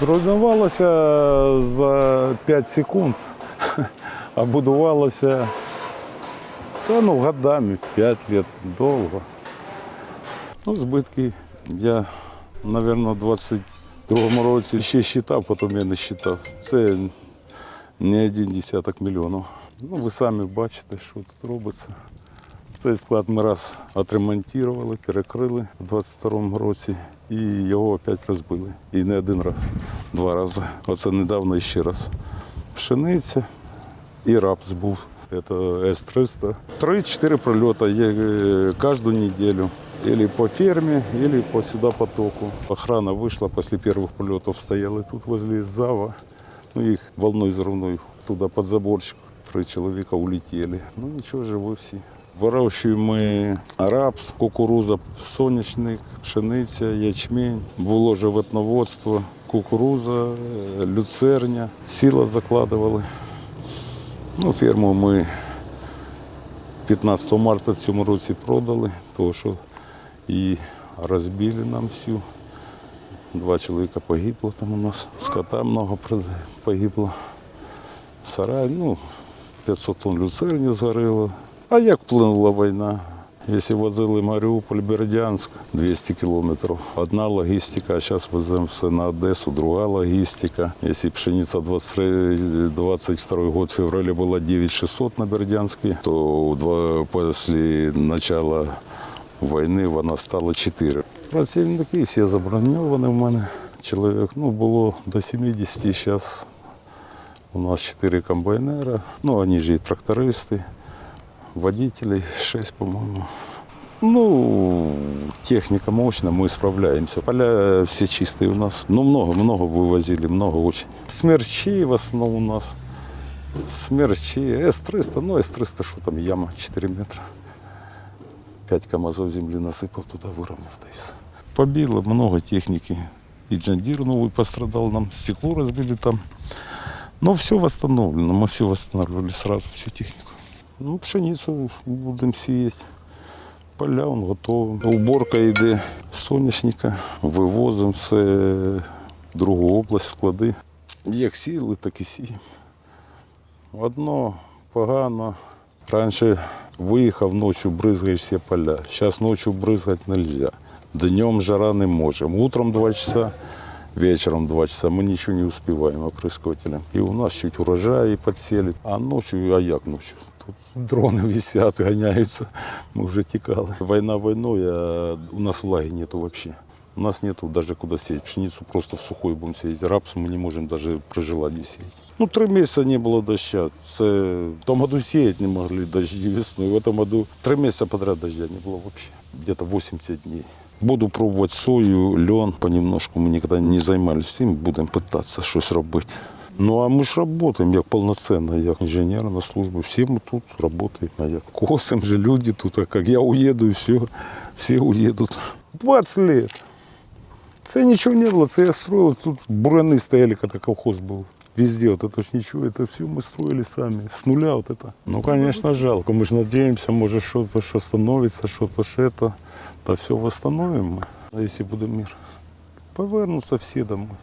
Зруйнувалося за 5 секунд, а будувалося та ну годами, 5 років, довго. Ну, збитки я, мабуть, у 22-му році ще считав, потім я не считав. Це не один десяток мільйонів. Ну, ви самі бачите, що тут робиться. Цей склад ми раз отремонтували, перекрили у 22-му році і його опять розбили. І не один раз, два рази. Оце недавно ще раз. Пшениця і рапс був. Це С-300. Три-чотири прильоти є е, кожну неділю. Или по ферме, или по сюда потоку. Охрана вышла после первых прилетов, стояли тут возле зава. Ну, их волной взрывной туда под заборчик. Три человека улетели. Ну ничего, живы всі. Вирощуємо рапс, кукуруза, соняшник, пшениця, ячмінь. Було животноводство, кукуруза, е, люцерня, сіла закладували. Ну, ферму ми 15 марта в цьому році продали, тому що і розбили нам всю. Два чоловіка погибло там у нас. Скота много погибло. Сарай, ну, 500 тонн люцерні згоріло. А як вплинула війна? Якщо возили Маріуполь, Бердянськ 200 кілометрів, одна логістика, а зараз веземо все на Одесу, друга логістика. Якщо пшениця 23, 22 год, в феврале була 9600 на Бердянській, то після початку війни вона стала 4. Працівники всі заброньовані в мене. Чоловік ну, було до 70, зараз у нас 4 комбайнера. Ну, вони ж і трактористи, водителей 6, по-моему. Ну, техника мощная, мы справляемся. Поля все чистые у нас. Ну, много-много вывозили, много очень. Смерчи в основном у нас. Смерчи, С-300, ну, С-300, что там, яма 4 метра. 5 КАМАЗов земли насыпал туда, выровнял, да. Побило много техники. И Джандир новый пострадал нам, стекло разбили там. Но все восстановлено, мы все восстанавливали сразу, всю технику. Ну, пшеницю будемо сіяти. Поля он готові. Уборка йде соняшника, вивозимо все в другу область, склади. Як сіли, так і сіємо. Одно погано. Раніше виїхав ночі, бризгаєш всі поля. Зараз ночі бризгати не можна. Днем жара не можемо. Утром 2 часа, вечером 2 часа. Мы ничего не успеваем опрыскивателем. И у нас чуть урожаи подсели. А ночью, а як ночью? Тут дроны висят, гоняются. Мы уже текали. Война войной, а у нас влаги нету вообще. У нас нету даже куда сеять. Пшеницу просто в сухой будем сеять. Рапс мы не можем даже при желании сеять. Ну, три месяца не было дождя. Це в том году сеять не могли дожди весной. В этом году три месяца подряд дождя не было вообще. Где-то 80 дней. Буду пробувати сою, льон. Понемножку ми ніколи не займалися цим, будемо питатися щось робити. Ну а ми ж працюємо як повноцінно, як інженер на службі. Всі ми тут працюємо, а як косим же люди тут, а як я уїду і все, всі уїдуть. 20 років. Це нічого не було, це я строил, тут бураны стояли, когда колхоз был. Везде вот это ж ничего, это все мы строили сами, с нуля вот это. Ну, конечно, жалко, мы же надеемся, может что-то, что становится, что-то, что это. Да все восстановим мы, а если будет мир. Повернутся все домой.